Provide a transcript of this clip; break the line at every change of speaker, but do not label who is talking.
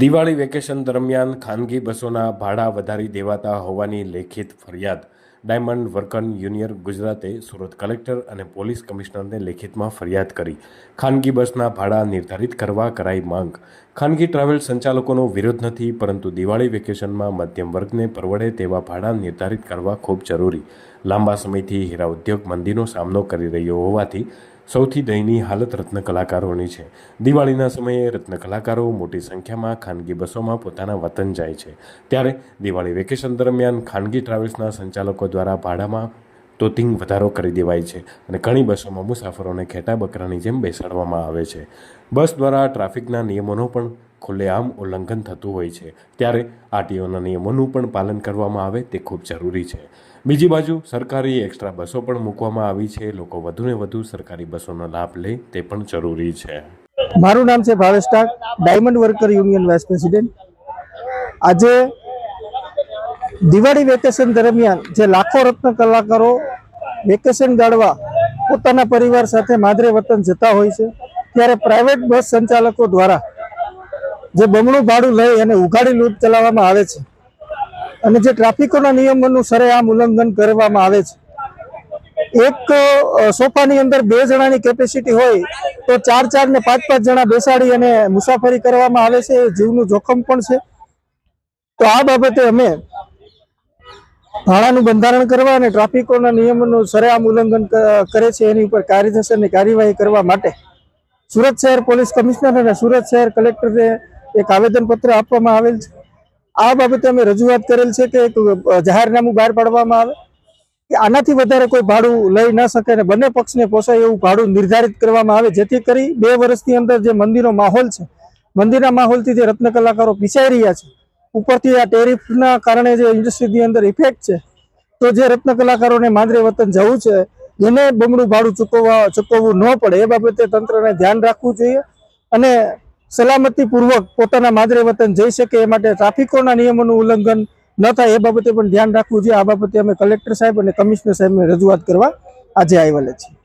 Diwali vacation દરમિયાન ખાનગી બસોના ભાડા વધારી દેવાતા હોવાની લેખિત ફરિયાદ ડાયમંડ વર્કન યુનિયન ગુજરાતે સુરત કલેક્ટર અને પોલીસ કમિશનરને લેખિતમાં ફરિયાદ કરી. ખાનગી બસના ભાડા નિર્ધારિત કરવા કરાઈ માંગ. ખાનગી ટ્રાવેલ સંચાલકોનો વિરોધ નથી, પરંતુ દિવાળી વેકેશનમાં મધ્યમ વર્ગને પરવડે તેવા ભાડા નિર્ધારિત કરવા ખૂબ જરૂરી. લાંબા સમયથી હીરા ઉદ્યોગ મંદીનો સામનો કરી રહ્યો હોવાથી સૌથી દયનીય હાલત રત્ન કલાકારોની છે. દિવાળીના સમયે રત્ન કલાકારો મોટી સંખ્યામાં ખાનગી બસોમાં પોતાના વતન જાય છે. ત્યારે દિવાળી વેકેશન દરમિયાન ખાનગી ટ્રાવેલ્સના સંચાલકો દ્વારા ભાડામાં તોતિંગ વધારો કરી દેવાય છે અને ઘણી બસોમાં મુસાફરોને ખેટા બકરાની જેમ બેસાડવામાં આવે છે. બસ દ્વારા ટ્રાફિકના નિયમોનો પણ ખુલ્લેઆમ ઉલ્લંઘન થતું હોય છે. ત્યારે આરટીઓના નિયમોનું પણ પાલન કરવામાં આવે તે ખૂબ જરૂરી છે. બીજી બાજુ સરકારી એક્સ્ટ્રા બસો પણ મૂકવામાં આવી છે. લોકો વધુને વધુ સરકારી બસોનો લાભ લે તે પણ જરૂરી છે.
મારું નામ છે Bhavesh Tak, diamond worker union vice president. આજે દિવાળી વેકેશન દરમિયાન જે લાખો રત્ન કલાકારો વેકેશન ગાળવા પોતાના પરિવાર સાથે માદરે વતન જતા હોય છે, ત્યારે પ્રાઇવેટ બસ સંચાલકો દ્વારા જે બમણું ભાડું લઈ અને ઉઘાડી લૂંટ ચલાવવામાં આવે છે અને જે ટ્રાફિકોના નિયમોનું સરેઆમ ઉલ્લંઘન કરવામાં આવે છે. એક સોફાની અંદર બે જણાની કેપેસિટી હોય તો ચાર ચાર ને પાંચ પાંચ જણા બેસાડી અને મુસાફરી કરવામાં આવે છે જીવનું જોખમ પણ છે. તો આ બાબતે અમે ભાડાનું બંધારણ કરવા અને ટ્રાફિકોના નિયમોનું સરેઆમ ઉલ્લંઘન કરે છે, એની ઉપર કાર્યદર્શનની કાર્યવાહી કરવા માટે સુરત શહેર પોલીસ કમિશનર અને સુરત શહેર કલેક્ટરને એક આવેદનપત્ર આપવામાં આવેલ છે. આ બાબતે અમે રજૂઆત કરેલ છે કે એક જાહેરનામું બહાર પાડવામાં આવે, કે આનાથી વધારે કોઈ ભાડું લઈ ન શકે અને બંને પક્ષને પોસાય એવું ભાડું નિર્ધારિત કરવામાં આવે, જેથી કરી બે વર્ષની અંદર જે મંદિરનો માહોલ છે મંદિરના માહોલથી જે રત્ન કલાકારો પીસાઈ રહ્યા છે, ઉપરથી આ ટેરિફના કારણે જે ઇન્ડસ્ટ્રીની અંદર ઇફેક્ટ છે, તો જે રત્ન કલાકારોને માંદરે વતન જવું છે, એને બમણું ભાડું ચૂકવવા, ચૂકવવું ન પડે, એ બાબતે તંત્રને ધ્યાન રાખવું જોઈએ અને સલામતીપૂર્વક પોતાના માદરે વતન જઈ શકે એ માટે ટ્રાફિકોના નિયમોનું ઉલ્લંઘન ન થાય એ બાબતે પણ ધ્યાન રાખવું જોઈએ. આ બાબતે અમે કલેક્ટર સાહેબ અને કમિશનર સાહેબને રજૂઆત કરવા આજે આવેલા છીએ.